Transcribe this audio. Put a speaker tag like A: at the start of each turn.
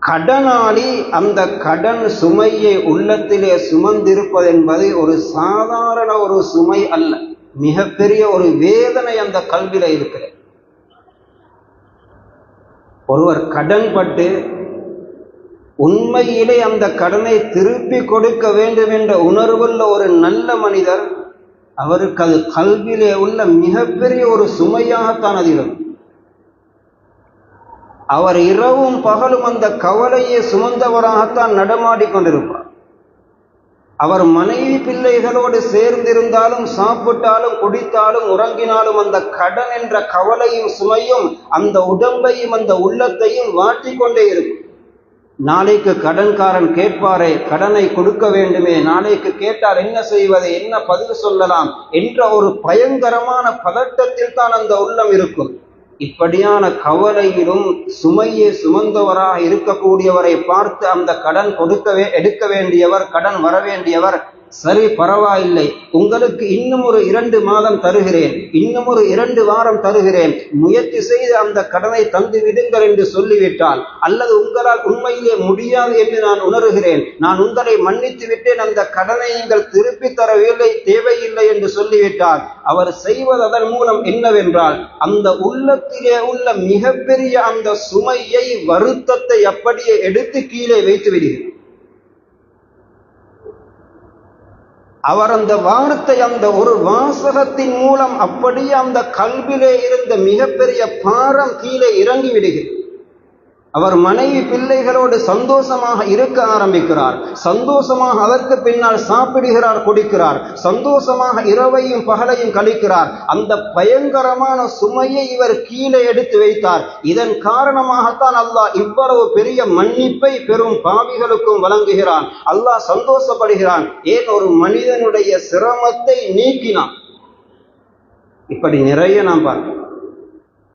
A: கடனாளி அந்த கடன் சுமையை உள்ளத்திலே சுமந்திருப்பது என்பது ஒரு சாதாரண ஒரு சுமை அல்ல. மிகப்பெரிய ஒரு வேதனை அந்த கல்வியில இருக்கிறது. ஒருவர் கடன் பட்டு உண்மையிலே அந்த கடனை திருப்பி கொடுக்க வேண்டும் என்ற உணர்வுள்ள ஒரு நல்ல மனிதர் அவருக்கு அது கல்வியிலே உள்ள மிகப்பெரிய ஒரு சுமையாகத்தான் அது இருக்கும் அவர் இரவும் பகலும் அந்த கவலையை சுமந்தவராகத்தான் நடமாடி கொண்டிருப்பார். அவர் மனைவி பிள்ளைகளோடு சேர்ந்திருந்தாலும் சாப்பிட்டாலும் குடித்தாலும் உறங்கினாலும் அந்த கடன் என்ற கவலையும் சுமையும் அந்த உடம்பையும் அந்த உள்ளத்தையும் வாட்டிக் கொண்டே இருக்கும். நாளைக்கு கடன்காரன் கேட்பாரே கடனை கொடுக்க வேண்டுமே நாளைக்கு கேட்டால் என்ன செய்வது என்ன பதில் சொல்லலாம் என்ற ஒரு பயங்கரமான பதட்டத்தில் தான் அந்த உள்ளம் இருக்கும். இப்படியான கவலையிலும் சுமையை சுமந்தவராக இருக்கக்கூடியவரை பார்த்து அந்த கடன் கொடுக்கவே எடுக்க வேண்டியவர் கடன் வர வேண்டியவர் சரி பரவாயில்லை. உங்களுக்கு இன்னும் ஒரு இரண்டு மாதம் தருகிறேன். இன்னும் ஒரு இரண்டு வாரம் தருகிறேன். முயற்சி செய்து அந்த கடனை தந்து விடுங்கள் என்று சொல்லிவிட்டால் அல்லது உங்களால் உண்மையிலே முடியாது என்று நான் உணர்கிறேன். நான் உங்களை மன்னித்து விட்டேன். அந்த கடனை நீங்கள் திருப்பி தரவில்லை தேவையில்லை என்று சொல்லிவிட்டால் அவர் செய்வது அதன் மூலம் என்னவென்றால் அந்த உள்ளத்திலே உள்ள மிகப்பெரிய அந்த சுமையை வருத்தத்தை அப்படியே எடுத்து கீழே வைத்து விடுகிறார் அவர் அந்த வார்த்தை அந்த ஒரு வாசகத்தின் மூலம் அப்படியே அந்த கல்விலே இருந்த மிகப்பெரிய பாரம் கீழே இறங்கி விடுகிறது. அவர் மனைவி பிள்ளைகளோடு சந்தோஷமாக இருக்க ஆரம்பிக்கிறார். சந்தோஷமாக அதற்கு பின்னால் சாப்பிடுகிறார் குடிக்கிறார். சந்தோஷமாக இரவையும் பகலையும் கழிக்கிறார். அந்த பயங்கரமான சுமையை இவர் கீழே எடுத்து வைத்தார். இதன் காரணமாகத்தான் அல்லாஹ் இவ்வளவு பெரிய மன்னிப்பை பெரும் பாவிகளுக்கும் வழங்குகிறான். அல்லாஹ் சந்தோஷப்படுகிறான். ஏன் ஒரு மனிதனுடைய சிரமத்தை நீக்கினான்? இப்படி நிறைய நாம் பார்க்கிறோம்